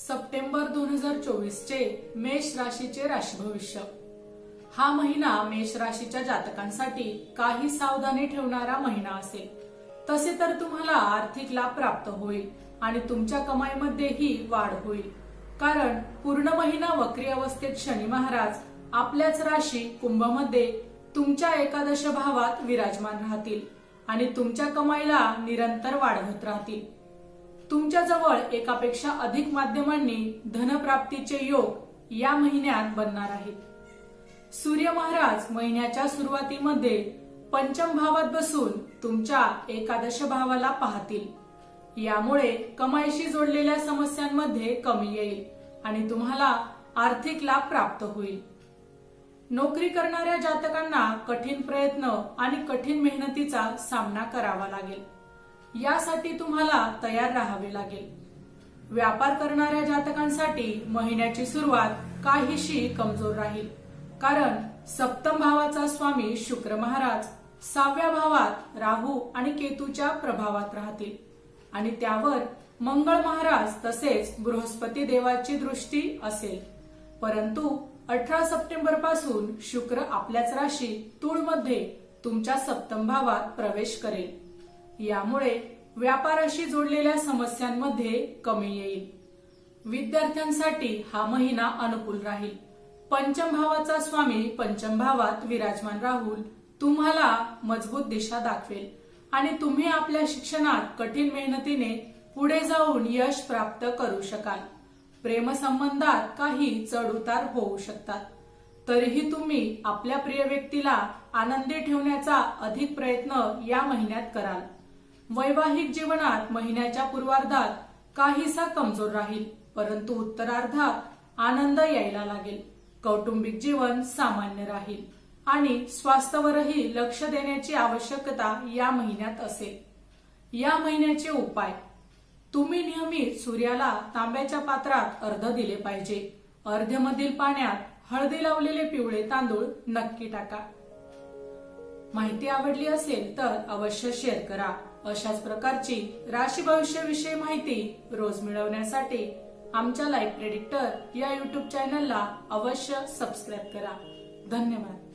September दोन हजार चोवीसचे मेष राशीचे राशी भविष्य हा महिना मेष राशीच्या जातकांसाठी काही सावधानी ठेवणारा महिना असेल. तसे तर तुम्हाला आर्थिक लाभ प्राप्त होईल आणि तुमच्या कमाईमध्येही वाढ होईल. कारण पूर्ण महिना वक्री अवस्थेत शनी महाराज आपल्याच राशी कुंभमध्ये तुमच्या एकादश भावात विराजमान राहतील आणि तुमच्या कमाईला निरंतर वाढवत राहतील. तुमच्या जवळ एकापेक्षा अधिक माध्यमांनी धनप्राप्तीचे योग या महिन्यात बनणार आहेत. सूर्य महाराज महिन्याच्या सुरुवातीमध्ये पंचम भावात बसून तुमच्या एकादश भावाला पाहतील. यामुळे कमाईशी जोडलेल्या समस्यांमध्ये कमी येईल आणि तुम्हाला आर्थिक लाभ प्राप्त होईल. नोकरी करणाऱ्या जातकांना कठीण प्रयत्न आणि कठीण मेहनतीचा सामना करावा लागेल. यासाठी तुम्हाला तयार राहावे लागेल. व्यापार करणाऱ्या जातकांसाठी महिन्याची सुरुवात काहीशी कमजोर राहील. कारण सप्तम भावाचा स्वामी शुक्र महाराज सहाव्या भावात राहू आणि केतूच्या प्रभावात राहतील. आणि त्यावर मंगळ महाराज तसेच बृहस्पती देवाची दृष्टी असेल. परंतु अठरा सप्टेंबरपासून शुक्र आपल्याच राशी तुळमध्ये तुमच्या सप्तम भावात प्रवेश करेल. यामुळे व्यापाराशी जोडलेल्या समस्यांमध्ये कमी येईल. विद्यार्थ्यांसाठी हा महिना अनुकूल राहील. पंचम भावाचा स्वामी पंचम भावात विराजमान राहुल तुम्हाला मजबूत दिशा दाखवेल आणि तुम्ही आपल्या शिक्षणात कठीण मेहनतीने पुढे जाऊन यश प्राप्त करू शकाल. प्रेमसंबंधात काही चढउतार होऊ शकतात. तरीही तुम्ही आपल्या प्रिय व्यक्तीला आनंदी ठेवण्याचा अधिक प्रयत्न या महिन्यात कराल. वैवाहिक जीवनात महिन्याच्या पूर्वार्धात काहीसा कमजोर राहील परंतु उत्तरार्धात आनंद यायला लागेल. कौटुंबिक जीवन सामान्य राहील आणि स्वास्थ्यावरही लक्ष देण्याची आवश्यकता या महिन्यात असेल. या महिन्याचे उपाय. तुम्ही नियमित सूर्याला तांब्याच्या पात्रात अर्ध दिले पाहिजे. अर्ध्यामधील पाण्यात हळदी लावलेले पिवळे तांदूळ नक्की टाका. माहिती आवडली असेल तर अवश्य शेअर करा. अशाच प्रकारची राशी भविष्याविषयी माहिती रोज मिळवण्यासाठी आमच्या लाईफ प्रेडिक्टर या युट्यूब चॅनलला अवश्य सबस्क्राईब करा. धन्यवाद.